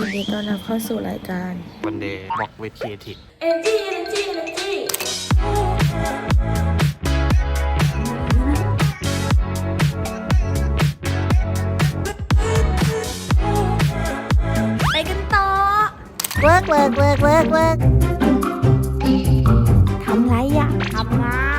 ยินดีต้อนรับเข้าสู่รายการวันเดย์บอกวิดครีเอทีฟ Energy Energy Energy ไปกันต่อ เวิร์กเวิร์กเวิร์กเวิร์กเวิร์กทำไรอะทำงา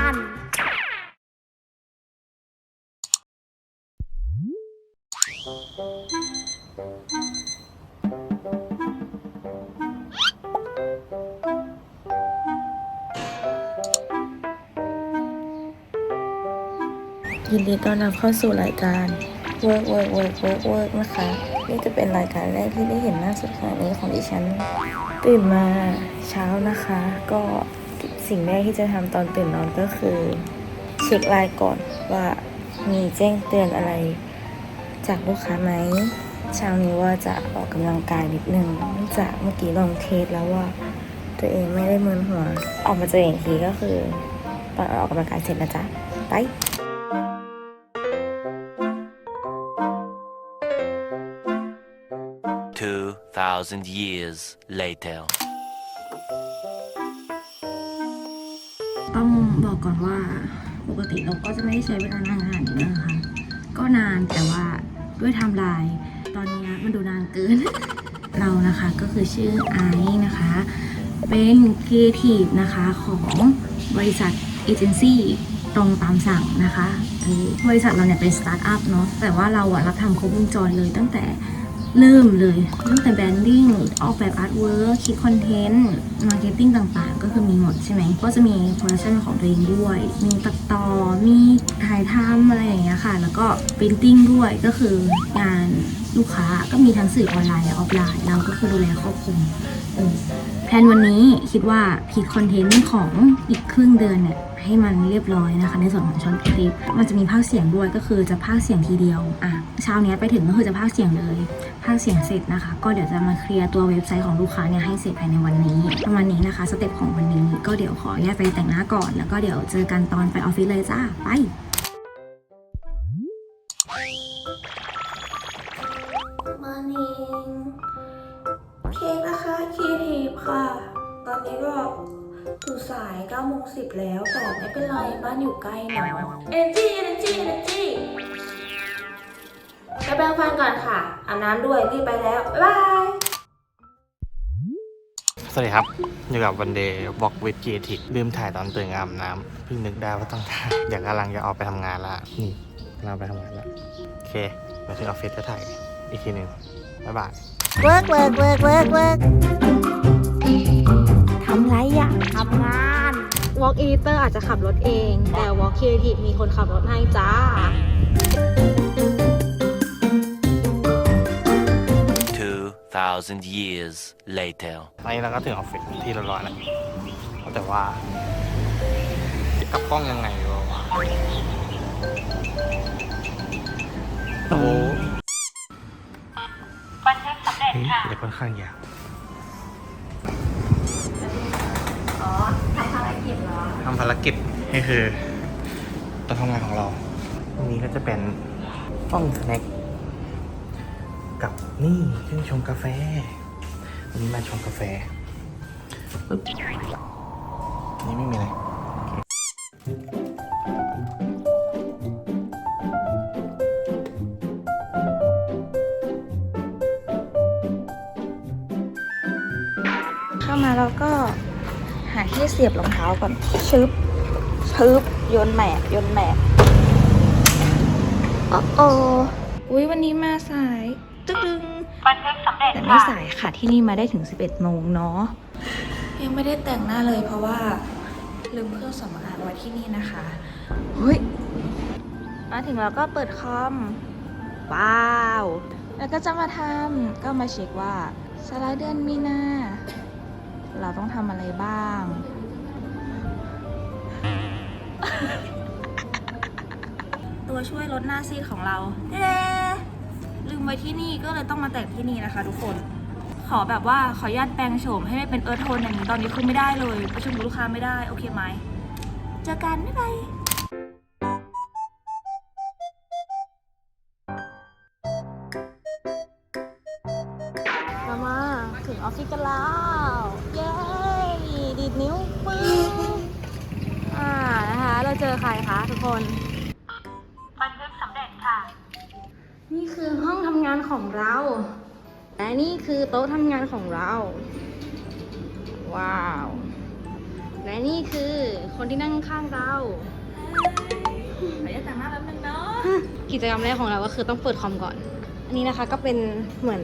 ยินดีต้อนรับเข้าสู่รายการเวิร์กเวิร์กเวิร์กเวิร์กนะคะ นี่จะเป็นรายการแรกที่ได้เห็นหน้าสดขนาดนี้ของดิฉัน ตื่นมาเช้านะคะ ก็สิ่งแรกที่จะทำตอนตื่นนอนก็คือ เช็คไลน์ก่อนว่ามีแจ้งเตือนอะไรจากลูกค้าไหมเช้านี้ว่าจะออกกำลังกายนิดนึงเนื่องจากเมื่อกี้ลองเทสแล้วว่า ตัวเองไม่ได้มึนหัว ออกมาเจออีกทีก็คือ ตอนออกกำลังกายเสร็จนะจ๊ะไป 2,000 years later. ต้องบอกก่อนว่าปกติเราก็จะไม่ได้ใช้เวลานานขนาดนี้นะคะ ก็นานแต่ว่าด้วยไทม์ไลน์ตอนนี้มันดูนานเกิน เรานะคะก็คือชื่อไอซ์นะคะ เป็นครีเอทีฟนะคะของบริษัทเอเจนซี่ตรงตามสั่งนะคะบริษัทเราเนี่ยเป็นสตาร์ทอัพเนาะแต่ว่าเราอะรับทำครบวงจรเลยตั้งแต่ เริ่มเลยตั้งแต่แบรนดิ้งออกแบบอาร์ตเวิร์คิดคอนเทนต์มาร์เก็ตติ้งต่างๆ ก็คือมีหมดใช่ไหมก็จะมีโปรดักชันของตัวเองด้วย มีตัดต่อมีถ่ายทำอะไรอย่างเงี้ยค่ะ แล้วก็ปรินติ้งด้วยก็คืองานลูกค้าก็มีทั้งสื่อออนไลน์และออฟไลน์เราก็คือดูแลครอบคลุมออแพลนวันนี้คิดว่าพีคคอนเทนต์ของอีกครึ่งเดือนเนี่ยให้มันเรียบร้อยนะคะ ในส่วนของช่องคลิป มันจะมีภาคเสียงด้วยก็คือจะภาคเสียงทีเดียวอะเช้าเนี้ยไปถึงก็คือจะภาคเสียงเลยภาคเสียงเสร็จนะคะ ก็เดี๋ยวจะมาเคลียร์ตัวเว็บไซต์ของลูกค้าเนี่ยให้เสร็จภายในวันนี้ประมาณนี้นะคะสเต็ปของวันนี้ก็เดี๋ยวขอแยกไปแต่งหน้าก่อน แล้วก็เดี๋ยวเจอกันตอนไปออฟฟิศเลยจ้าไปมานิง ค่ะ ตอนนี้ก็ตื่นสาย9โมง10 แล้ว แต่ไม่เป็นไร บ้านอยู่ใกล้เนาะ Energy Energy Energy ไปแปรงฟันก่อนค่ะอาบน้ำด้วย รีบไปแล้ว บ๊ายบาย สวัสดีครับ อยู่กับวันเดย์บอกวิดครีเอทีฟลืมถ่ายตอนตื่นอาบน้ำเพิ่งนึกได้ว่าต้องถ่ายเดี๋ยวกำลังจะออกไปทำงานละนี่กำลังไปทำงานละโอเคมาถึงออฟฟิศจะถ่ายอีกทีหนึ่งบ๊ายบายเวิร์กเทำไรอะทำงาน Walk Editor อาจจะขับรถเอง แต่ Walk Creative มีคนขับรถให้จ้า 2,000 years later. ตอนนี้เราก็ถึงออฟฟิศที่เรียบร้อยแล้วแต่ว่าจะกลับกล้องยังไงวะโอ้โหบันทึกสำเร็จค่ะเดี๋ยวค่อนข้างยาว ทำภารกิจนี่คือตัวทำงานของเรา ตรงนี้ก็จะเป็นห้องสแน็คกับนี่เครื่องชงกาแฟ วันนี้มาชงกาแฟปึ๊บนนี่ไม่มีอะไรเข้ามาแล้วก็ หาที่เสียบรองเท้าก่อน ชึบ ชึบ โยนแหมกโยนแหมกโอ้โออุ้ยวันนี้มาสาย ตึ๊ดดึงแต่ไม่สายค่ะที่นี่มาได้ถึง 11โมงเนาะ ยังไม่ได้แต่งหน้าเลยเพราะว่า ลืมเครื่องสำอางไว้ที่นี่นะคะเฮ้ยมาถึงแล้วก็เปิดคอม ว้าว แล้วก็จะมาทำก็มาเช็คว่าสไลด์เดือนมีนา เราต้องทำอะไรบ้าง ตัวช่วยลดหน้าซีดของเราเย้ลืมไว้ที่นี่ก็เลยต้องมาแต่งที่นี่นะคะ ทุกคน ขอแบบว่าขออนุญาตแปลงโฉมให้ไม่เป็นเอิร์ธโทนอย่างนี้ตอนนี้คือไม่ได้เลยประชุมกับลูกค้าไม่ได้ โอเคไหมเจอกัน บ๊ายบาย ถึงออฟฟิศกันแล้ว เย้ดีดนิ้วปึ้งอ่านะคะ เราเจอใครคะทุกคนบันทึกสำเร็จค่ะ นี่คือห้องทำงานของเรา และนี่คือโต๊ะทำงานของเรา ว้าว และนี่คือคนที่นั่งข้างเราขออนุญาตแต่งหน้าแป๊บนึงเนาะกิจกรรมแรกของเราก็คือต้องเปิดคอมก่อน อันนี้นะคะก็เป็นเหมือน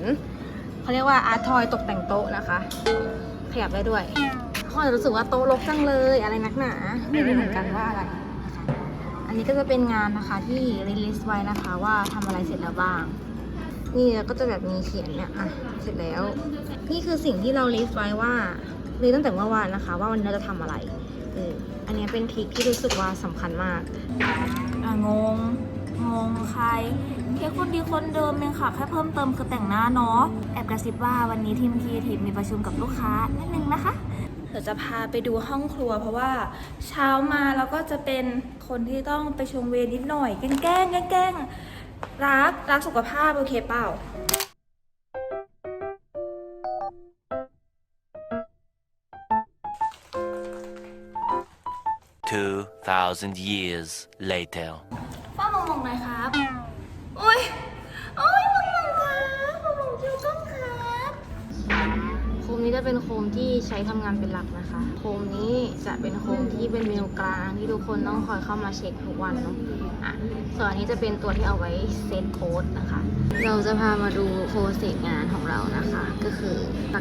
เขาเรียกว่าอาร์ทอยตกแต่งโต๊ะนะคะ ขยับได้ด้วยเขาอาจจะรู้สึกว่าโต๊ะรกจังเลยอะไรนักหนา ไม่รู้เหมือนกันว่าอะไรนะคะอันนี้ก็จะเป็นงานนะคะที่รีลิสไว้นะคะว่าทำอะไรเสร็จแล้วบ้าง นี่ก็จะแบบมีเขียนเนี่ยอะเสร็จแล้ว นี่คือสิ่งที่เราลิสไว้ว่าเลิสต์ตั้งแต่เมื่อวานนะคะ ว่าวันนี้เราจะทำอะไรเอออันนี้เป็นทริคที่รู้สึกว่าสำคัญมากอะงงงงใคร แค่คนดีคนเดิมเองค่ะแค่เพิ่มเติมคือแต่งหน้าเนาะแอบกระซิบว่าวันนี้ทีมครีเอทีฟมีประชุมกับลูกค้านิดนึงนะคะเดี๋ยวจะพาไปดูห้องครัว เพราะว่าเช้ามาแล้วก็จะเป็นคนที่ต้องไปชงเวรนิดหน่อยแกล้งแกล้งแกล้งรักรักสุขภาพโอเคเปล่า2,000 years later. ป้ามองมองหน่อยครับ โอ้ยโอ้ยมองมองครับมองมองคิวกล้องครับโคมนี้จะเป็นโคมที่ใช้ทำงานเป็นหลักนะคะ โคมนี้จะเป็นโคมที่เป็นเมนูกลางที่ทุกคนต้องคอยเข้ามาเช็คทุกวันเนาะอะส่วนอันนี้จะเป็นตัวที่เอาไว้เซตโค้ดนะคะ เราจะพามาดูโปรเซสงานของเรานะคะ ก็คือ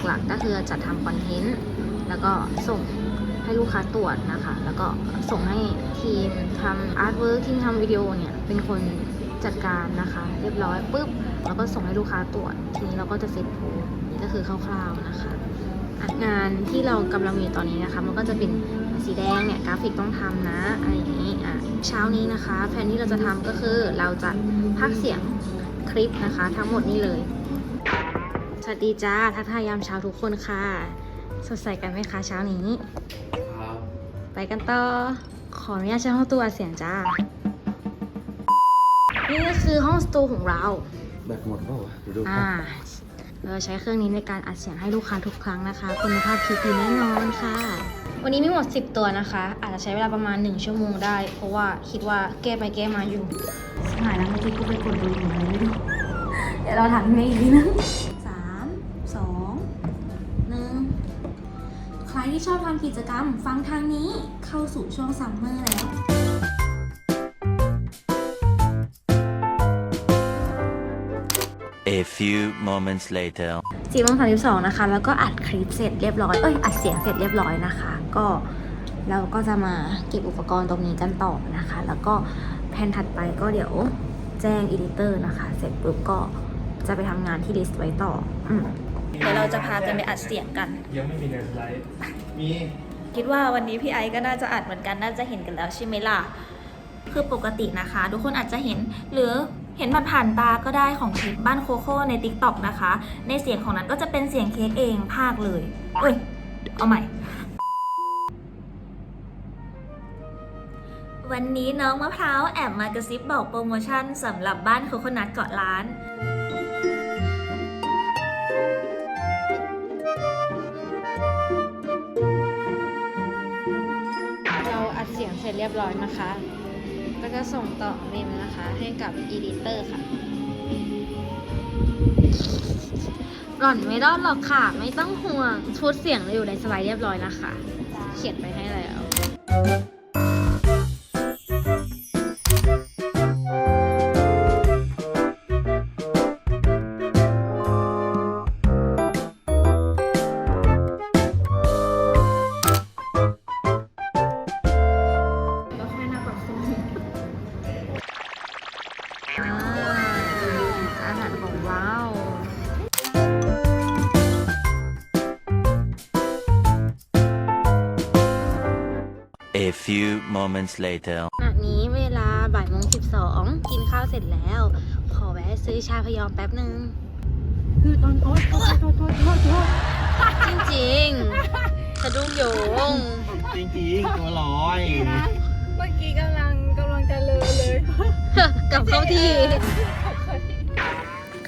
หลักๆก็คือจัดทำคอนเทนต์แล้วก็ส่งให้ลูกค้าตรวจนะคะ แล้วก็ส่งให้ทีมทำอาร์ตเวิร์กทีมทำวิดีโอเนี่ย เป็นคน จัดการนะคะ เรียบร้อยปุ๊บแล้วก็ส่งให้ลูกค้าตรวจทีนี้เราก็จะเซตโพสต์นี่ก็คือคร่าวๆนะคะอะงานที่เรากำลังมีตอนนี้นะคะ มันก็จะเป็นสีแดงเนี่ยกราฟิกต้องทำนะอะไรอย่างนี้อะเช้านี้นะคะ แผนที่เราจะทำก็คือเราจะพักเสียงคลิปนะคะ ทั้งหมดนี้เลย สวัสดีจ้าทักทายยามเช้าทุกคนค่ะ สดใสกันไหมคะเช้านี้ ไปกันต่อ ขออนุญาตใช้ห้องตู้อัดเสียงจ้า นี่ก็คือห้องสตูของเรา แบตหมดแล้วเดี๋ยวดูอ่า เราใช้เครื่องนี้ในการอัดเสียงให้ลูกค้าทุกครั้งนะคะ คุณภาพคลิปดีแน่นอนค่ะ วันนี้มีหมด 10 ตัวนะคะ อาจจะใช้เวลาประมาณ 1 ชั่วโมงได้ เพราะว่าคิดว่าแก้ไปแก้มาอยู่สหายแล้วเมื่อกี้กูไปกดดูอยู่อะไรไม่รู้เดี๋ยวเราถามพี่เมย์อีกทีนึงสามสองหนึ่งใครที่ชอบทำกิจกรรมฟังทางนี้เข้าสู่ช่วงซัมเมอร์แล้ว A few moments later. สี่โมงสามสิบสองนะคะ แล้วก็อัดคลิปเสร็จเรียบร้อย เอ้ย อัดเสียงเสร็จเรียบร้อยนะคะ ก็เราก็จะมาเก็บอุปกรณ์ตรงนี้กันต่อนะคะ แล้วก็แผนถัดไปก็เดี๋ยวแจ้งอีดิเตอร์นะคะ เสร็จปุ๊บก็จะไปทำงานที่ลิสต์ไว้ต่ออืเดี๋ยวเราจะพากันไปอัดเสียงกัน ยังไม่มีในสไลด์มีคิดว่าวันนี้พี่ไอซ์ก็น่าจะอัดเหมือนกัน น่าจะเห็นกันแล้วใช่ไหมล่ะ คือปกตินะคะ ทุกคนอาจจะเห็นหรือ เห็นผ่านตาก็ได้ของคลิปบ้านโคโค่ใน t ิ k t o k นะคะ ในเสียงของนั้นก็จะเป็นเสียงเค้กเองภาคเลยเอ้ย เอาใหม่ วันนี้น้องมะพร้าวแอบมากระซิบบอกโปรโมชั่นสำหรับบ้านโคโคนัทเกาะล้านเราอัดเสียงเสร็จเรียบร้อยนะคะ แล้วก็ส่งต่อเมมนะคะ ให้กับอีดิเตอร์ค่ะ หล่อนไม่รอดหรอกค่ะ ไม่ต้องห่วงชุดเสียงเราอยู่ในสไลด์เรียบร้อยนะคะ เขียนไปให้แล้ว A few moments later. อันนี้เวลาบ่ายโมงสิบสองกินข้าวเสร็จแล้ว ขอแวะซื้อชาพยอมแป๊บหนึ่งคือตอนโอ๊ยโอ๊ยโอ๊ยโอ๊ยโอ๊ยโอ๊ยจริงๆสะดุ้งโยงจริงๆตัวลอยเมื่อกี้กำลังกำลังจะเลอเลยกลับเข้าที่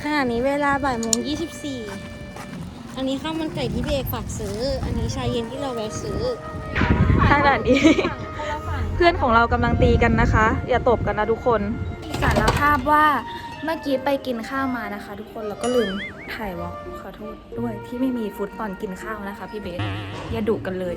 ขณะนี้เวลาบ่ายโมงยี่สิบสี่อันนี้ข้าวมันไก่ที่พี่เอกฝากซื้อ อันนี้ชาเย็นที่เราแวะซื้อ ขนาดนี้คนละฝั่งเพื่อนของเรากำลังตีกันนะคะ อย่าตบกันนะทุกคนสารภาพว่าเมื่อกี้ไปกินข้าวมานะคะ ทุกคนแล้วก็ลืมถ่ายวอล์กขอโทษด้วยที่ไม่มีฟุตตอนกินข้าวนะคะ พี่เบสอย่าดุกันเลย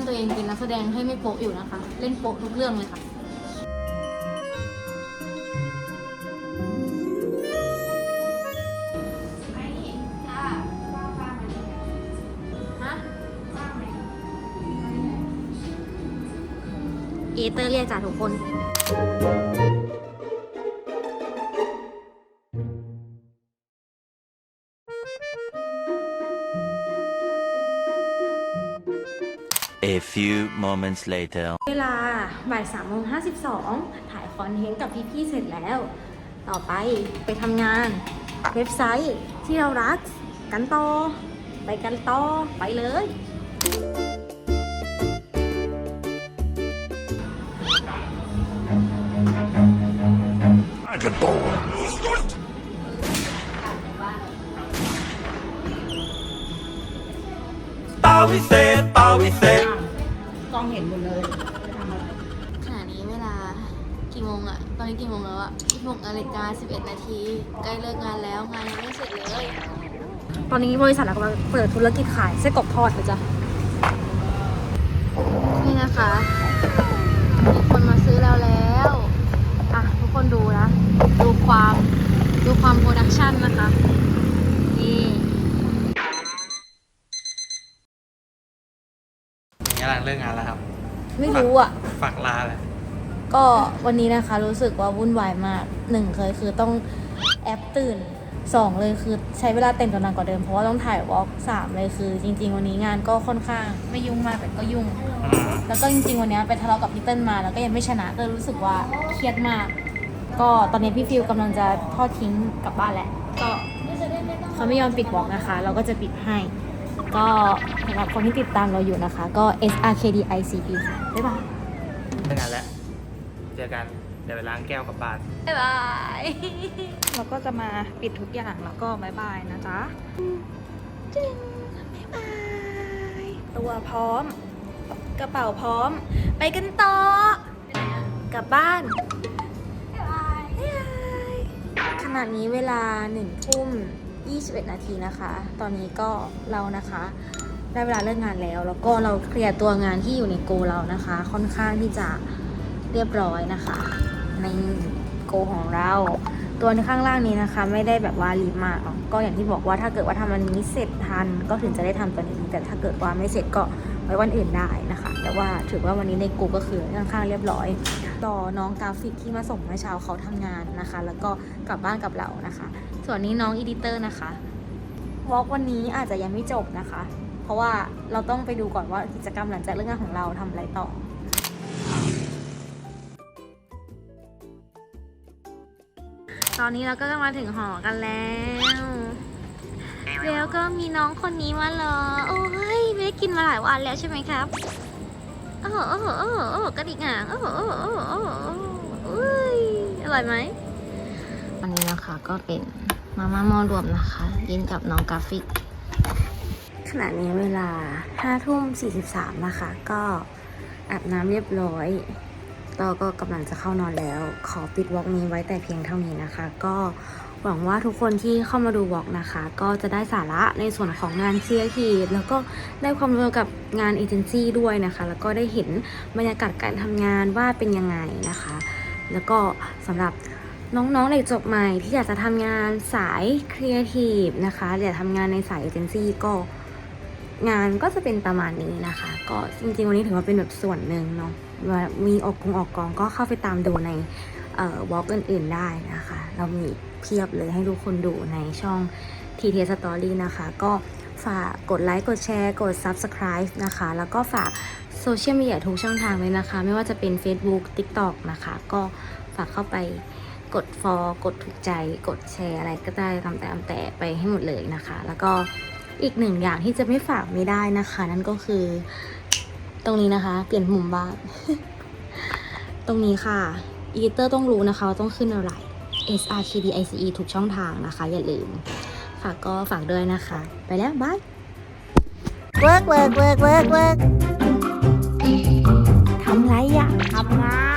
นตัวเองเป็นนักแสดงให้ไม่โป๊ะอยู่นะคะ เล่นโป๊ะทุกเรื่องเลยค่ะเอเตอร์เรียกจ่าทุกคน few moments later. เวลาบ่ายสามโมงห้าสิบสองถ่ายคอนเทนต์กับพี่ๆเสร็จแล้ว ต่อไปไปทำงานเว็บไซต์ที่เรารักกันต่อไปกันต่อไปเลยก ล้องเห็นหมดเลยขณะนี้เวลากี่โมงอะตอนนี้กี่โมงแล้วอะ16นาฬิกา11 นาที ใกล้เลิกงานแล้ว งานยังไม่เสร็จเลย ตอนนี้บริษัทเรากำลังเปิดธุรกิจขายไส้กรอกทอดเลยจ้ะนี่นะคะมีคนมาซื้อแล้วแล้ว อะ ทุกคนดูนะ ดูความ ดูความโปรดักชันนะคะ นี่ นี่กำลังเลิกงานแล้วครับ ไม่รู้อะฝากลาเลยก็วันนี้นะคะรู้สึกว่าวุ่นวายมากหนึ่งเคยคือต้องแอปตื่นสองเลยคือใช้เวลาเต็มจนนานกว่าเดิมเพราะว่าต้องถ่ายวอล์กสามเลยคือ จริง ๆ วันนี้งานก็ค่อนข้างไม่ยุ่งมากแต่ก็ยุ่ง แล้วก็จริง ๆ วันนี้ไปทะเลาะกับพี่เติ้ลมาแล้วก็ยังไม่ชนะก็เลยรู้สึกว่าเครียดมาก ก็ตอนนี้พี่ฟิวกำลังจะทอดทิ้งกลับบ้านแหละก็เขาไม่ยอมปิดวอล์กนะคะ เราก็จะปิดให้ ก็สำหรับคนที่ติดตามเราอยู่นะคะ ก็ S R K D I C P ค่ะ บ๊ายบายเลิกงานแล้ว เจอกัน เดี๋ยวไปล้างแก้วกลับบ้าน บ๊ายบาย เราก็จะมาปิดทุกอย่างแล้วก็บายบายนะจ๊ะตัวพร้อม กระเป๋าพร้อม ไปกันต่อกลับบ้าน ขณะนี้เวลา1ทุ่ม 21 นาทีนะคะ ตอนนี้ก็เรานะคะ ได้เวลาเลิกงานแล้ว แล้วก็เราเคลียร์ตัวงานที่อยู่ในโกเรานะคะ ค่อนข้างที่จะเรียบร้อยนะคะ ในโกของเรา ตัวในข้างล่างนี้นะคะ ไม่ได้แบบว่ารีบมากกก็อย่างที่บอกว่าถ้าเกิดว่าทำวันนี้เสร็จทันก็ถึงจะได้ทำตัวนี้แต่ถ้าเกิดว่าไม่เสร็จก็ ไว้วันอื่นได้นะคะ แต่ว่าถือว่าวันนี้ในโกก็คือค่อนข้างเรียบร้อยรอน้องกราฟิกที่มาส่งเมื่อเช้าเขาทำงานนะคะ แล้วก็กลับบ้านกับเรานะคะ ส่วนนี้น้องอีดิเตอร์นะคะวอล์กวันนี้อาจจะยังไม่จบนะคะ เพราะว่าเราต้องไปดูก่อนว่ากิจกรรมหลังจากเลิกงงานของเราทำอะไรต่อตอนนี้เราก็มาถึงหอกันแล้ว แล้วก็มีน้องคนนี้มารอ โอ้ยไม่ได้กินมาหลายวันแล้วใช่ไหมครับโอ้โหโอ้โหโอ้โหโอ้โหกระดิกอะโอ้โหโอ้โหโอ้โหโอ้โหอุ้ยอร่อยไหมอันนี้นะคะก็เป็นมาม่าหมอรวมนะคะยินกับน้องกราฟิก ขณะนี้เวลา5ทุ่ม43นะคะ ก็อาบน้ำเรียบร้อยเราก็กำลังจะเข้านอนแล้ว ขอปิดวอล์กนี้ไว้แต่เพียงเท่านี้นะคะ ก็ หวังว่าทุกคนที่เข้ามาดูวอล์กนะคะ ก็จะได้สาระในส่วนของงานเชียร์ทีแล้วก็ได้ความรู้กับงานเอเจนซี่ด้วยนะคะ แล้วก็ได้เห็นบรรยากาศการทำงานว่าเป็นยังไงนะคะ แล้วก็สำหรับน้องๆเด็กจบใหม่ที่อยากจะทำงานสายครีเอทีฟนะคะอยากทำงานในสายเอเจนซี่ก็งานก็จะเป็นประมาณนี้นะคะ ก็จริงๆวันนี้ถือว่าเป็นแบบส่วนหนึ่งเนาะว่ามีออกกงออกกองก็เข้าไปตามดูใน วอล์กอื่นๆได้นะคะ เรามีเพียบเลยให้ทุกคนดูในช่อง t t Story นะคะ ก็ฝากกดไลค์ กดแชร์ กด Subscribe นะคะ แล้วก็ฝากโซเชียลมีเดียทุกช่องทางเลยนะคะ ไม่ว่าจะเป็น Facebook TikTok นะคะ ก็ฝากเข้าไปกด for กดถูกใจ กดแชร์อะไรก็ได้ตามแต่ตามแต่ไปให้หมดเลยนะคะ แล้วก็อีกหนึ่งอย่างที่จะไม่ฝากไม่ได้นะคะ นั่นก็คือ ตรงนี้นะคะ เปลี่ยนมุมบ้าน ตรงนี้ค่ะ อีเตอร์ต้องรู้นะคะว่าต้องขึ้นอะไร S R K D I C E ทุกช่องทางนะคะ อย่าลืม ฝากก็ฝากด้วยนะคะ ไปแล้วบาย work work work work work ทำไรอะทำงาน